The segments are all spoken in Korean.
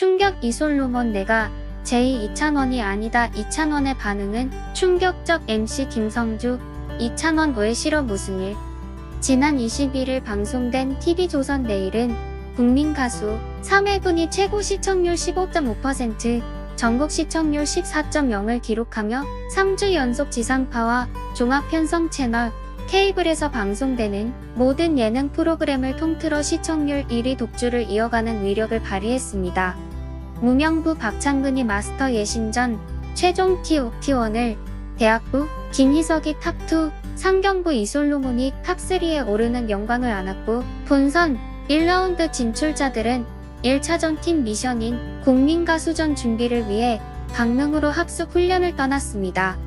충격 이솔로몬 내가 제2 이찬원이 아니다 이찬원의 반응은 충격적 MC 김성주 이찬원 왜 싫어 무슨 일 지난 21일 방송된 TV조선 내일은 국민 가수 3회분이 최고 시청률 15.5% 전국 시청률 14.0을 기록하며 3주 연속 지상파와 종합편성 채널 케이블에서 방송되는 모든 예능 프로그램을 통틀어 시청률 1위 독주를 이어가는 위력을 발휘했습니다. 무명부 박창근이 마스터 예신전 최종 T5, T1을 대학부 김희석이 탑2 상경부 이솔로몬이 탑3에 오르는 영광을 안았고 본선 1라운드 진출자들은 1차전 팀 미션인 국민가수전 준비를 위해 강릉으로 합숙 훈련을 떠났습니다.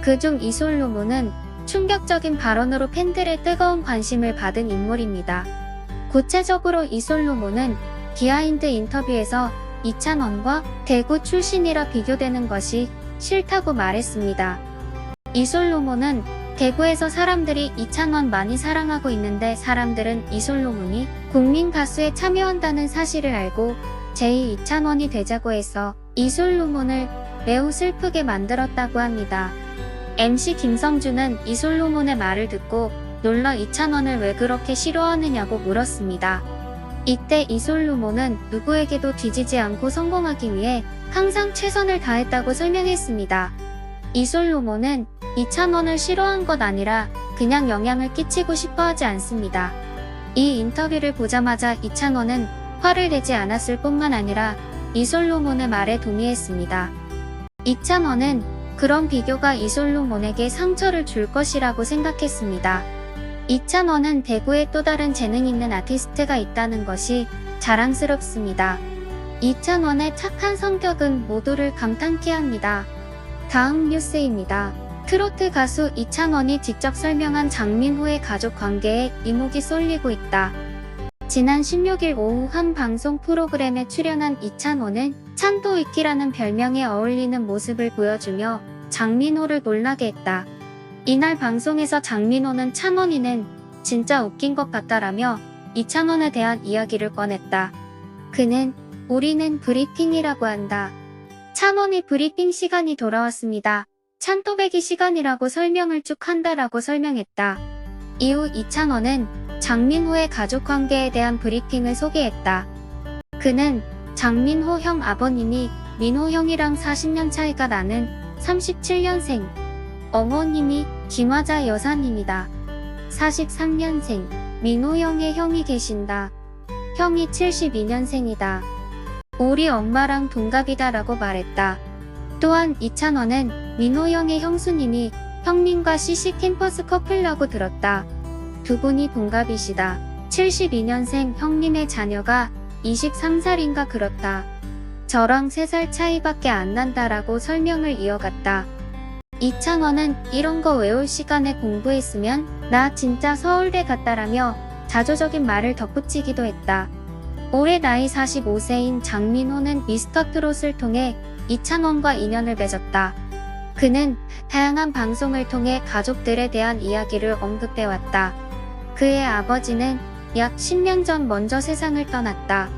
그중 이솔로몬은 충격적인 발언으로 팬들의 뜨거운 관심을 받은 인물입니다. 구체적으로 이솔로몬은 비하인드 인터뷰에서 이찬원과 대구 출신이라 비교되는 것이 싫다고 말했습니다. 이솔로몬은 대구에서 사람들이 이찬원 많이 사랑하고 있는데 사람들은 이솔로몬이 국민 가수에 참여한다는 사실을 알고 제2 이찬원이 되자고 해서 이솔로몬을 매우 슬프게 만들었다고 합니다. MC 김성주는 이솔로몬의 말을 듣고 놀라 이찬원을 왜 그렇게 싫어하느냐고 물었습니다. 이때 이솔로몬은 누구에게도 뒤지지 않고 성공하기 위해 항상 최선을 다했다고 설명했습니다. 이솔로몬은 이찬원을 싫어한 것 아니라 그냥 영향을 끼치고 싶어 하지 않습니다. 이 인터뷰를 보자마자 이찬원은 화를 내지 않았을 뿐만 아니라 이솔로몬의 말에 동의했습니다. 이찬원은 그런 비교가 이솔로몬에게 상처를 줄 것이라고 생각했습니다. 이찬원은 대구에 또 다른 재능 있는 아티스트가 있다는 것이 자랑스럽습니다. 이찬원의 착한 성격은 모두를 감탄케 합니다. 다음 뉴스입니다. 트로트 가수 이찬원이 직접 설명한 장민호의 가족 관계에 이목이 쏠리고 있다. 지난 16일 오후 한 방송 프로그램에 출연한 이찬원은 찬도이키라는 별명에 어울리는 모습을 보여주며 장민호를 놀라게 했다. 이날 방송에서 장민호는 찬원이는 진짜 웃긴 것 같다라며 이찬원에 대한 이야기를 꺼냈다. 그는 우리는 브리핑이라고 한다. 찬원이 브리핑 시간이 돌아왔습니다. 찬또배기 시간이라고 설명을 쭉 한다라고 설명했다. 이후 이찬원은 장민호의 가족 관계에 대한 브리핑을 소개했다. 그는 장민호 형 아버님이 민호 형이랑 40년 차이가 나는 37년생, 어머님이 김화자 여사님이다. 43년생, 민호 형의 형이 계신다. 형이 72년생이다. 우리 엄마랑 동갑이다 라고 말했다. 또한 이찬원은 민호 형의 형수님이 형님과 CC 캠퍼스 커플라고 들었다. 두 분이 동갑이시다. 72년생 형님의 자녀가 23살인가 그렇다. 저랑 3살 차이밖에 안 난다라고 설명을 이어갔다. 이창원은 이런 거 외울 시간에 공부했으면 나 진짜 서울대 갔다라며 자조적인 말을 덧붙이기도 했다. 올해 나이 45세인 장민호는 미스터 트롯을 통해 이창원과 인연을 맺었다. 그는 다양한 방송을 통해 가족들에 대한 이야기를 언급해왔다. 그의 아버지는 약 10년 전 먼저 세상을 떠났다.